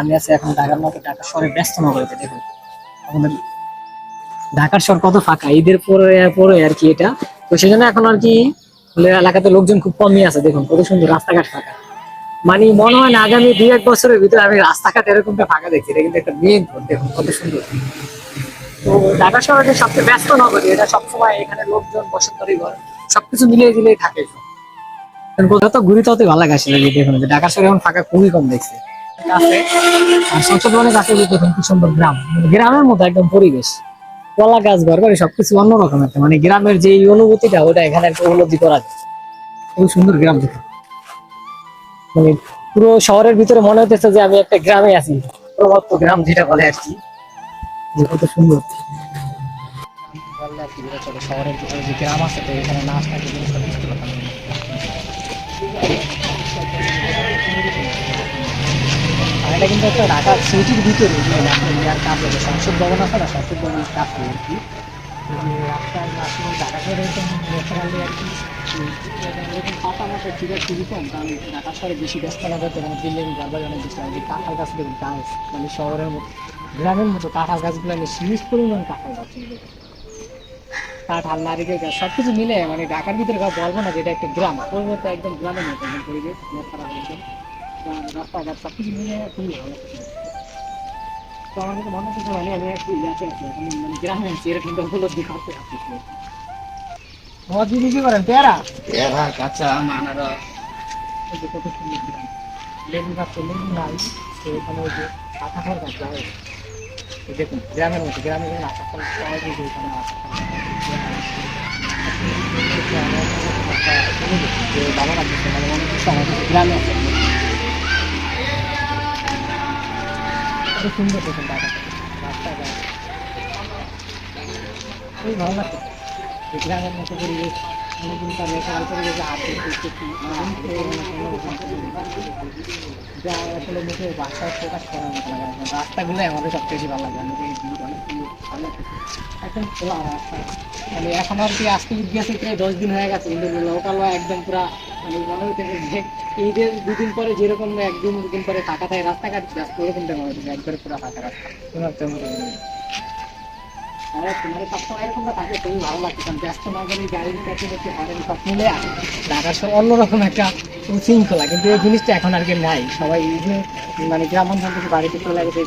আমি ঢাকার ঢাকা শহরে কত ফাঁকা, ঈদের পরে পরে আর কি এটা। তো সেই জন্য এখন আর কি এলাকাতে লোকজন খুব কমই আছে, দেখুন, কত সুন্দর রাস্তাঘাট ফাঁকা। মানে মনে হয় না, আগামী এক বছরের ভিতরে আমি রাস্তাঘাট ফাঁকা দেখছি, এটা কিন্তু একটা মেন দেখুন, কত সুন্দর। তো ঢাকা শহরে সবচেয়ে ব্যস্ত নগরী, এটা সবসময় এখানে লোকজন বসতবাড়ি ঘর, সবকিছু মিলিয়ে দিলেই থাকে। কোথাও তো ঘুরি ততই ভালো লাগে আসলে দেখুন ঢাকা শহরে এখন ফাঁকা খুবই কম দেখছে। কাছে আর সংসদ ভবনের কাছে দেখুন কি সুন্দর গ্রাম মানে গ্রামের মতো একদম পরিবেশ। কলা গাছ ঘর বাড়ি সবকিছু অন্যরকম একটা মানে গ্রামের যে অনুভূতিটা, ওটা এখানে একটা উপলব্ধি করা যায়। খুব সুন্দর গ্রাম দেখুন মানে পুরো শহরের ভিতরে মনে হতেছে যে আমি একটা গ্রামে আছি। প্রভাত গ্রাম যেটা বলে আর কি। যে কত সুন্দর। শহরের ভিতরে যে গ্রাম আছে তো এখানে না। আর এটা কিন্তু একটা ঢাকা সিটির ভিতরে ইয়ার কাজ হবে, সংসদ ভবন আছে না সংসদ ভবনের কাজ করে আর কি। রাস্তায় আসলে ঢাকা আর ঠিক আছে বেশি ব্যস্ত মানে আর কাঁঠাল গাছ দেখুন গাছ মানে শহরের গ্রামের মতো কাঁঠাল গাছগুলো কাঁঠাল গাছ। কাঁঠাল, নারিকেল গাছ, সবকিছু মিলে মানে ঢাকার ভিতরে বলব না যে এটা একটা গ্রাম, পরিবর্তে একদম গ্রামের মতো পরিবেশ, ন্যাচারাল একদম। গ্রাম, রাস্তাঘাট সবকিছু মিলে খুবই ভালো তো আমার কাছে মনে হচ্ছে মানে আমি একটু ইয়াতে আছি এখন মানে গ্রামে আছি এরকম উপলব্ধি করতে পারছি মদ দিদি কি করেন পেয়ারা এরা কাঁচা আম আনারস কত সুন্দর গ্রাম লেবু গাছ লেবু নাই তো এখানে ওই যে আকাশের গাছ যায় দেখুন গ্রামের মতো গ্রামের যেমন আকাশের সবাই কিন্তু এখানে ভালো লাগছে মানে আমার কাছে গ্রামে আছে কত সুন্দর দেখুন ঢাকা রাস্তাঘাট খুবই ভালো লাগছে এই গ্রামের মতো পরিবেশ অনেকদিন তার ন্যাচারাল পরিবেশে হাত দেখতেছি যা আসলে মুখে বাসায় প্রকাশ করার মতো লাগে না। রাস্তাগুলো আমাদের সবচেয়ে বেশি ভালো লাগে, আমাদের এই দিন অনেক ভালো একদম খোলা রাস্তা মানে এখন আর কি আজকে ঈদ গেছে প্রায় দশ দিন হয়ে গেছে, কিন্তু লোকাল একদম পুরা মানে মনে হচ্ছে যে ঈদের দুদিন পরে যেরকম একদিন দুদিন পরে ফাঁকা থাকে, রাস্তাঘাট ব্যস্ত, ওরকমটা মনে একবারে পুরো ফাঁকা রাস্তা কোনো একটা মতো। আর ভালো লাগছে কারণ ব্যস্ত না করে গাড়ির কাছে দেখতে সব অন্যরকম একটা শৃঙ্খলা কিন্তু এই জিনিসটা এখন আর কি নাই। সবাই এই মানে গ্রাম অঞ্চল থেকে বাড়িতে চলে গেছে।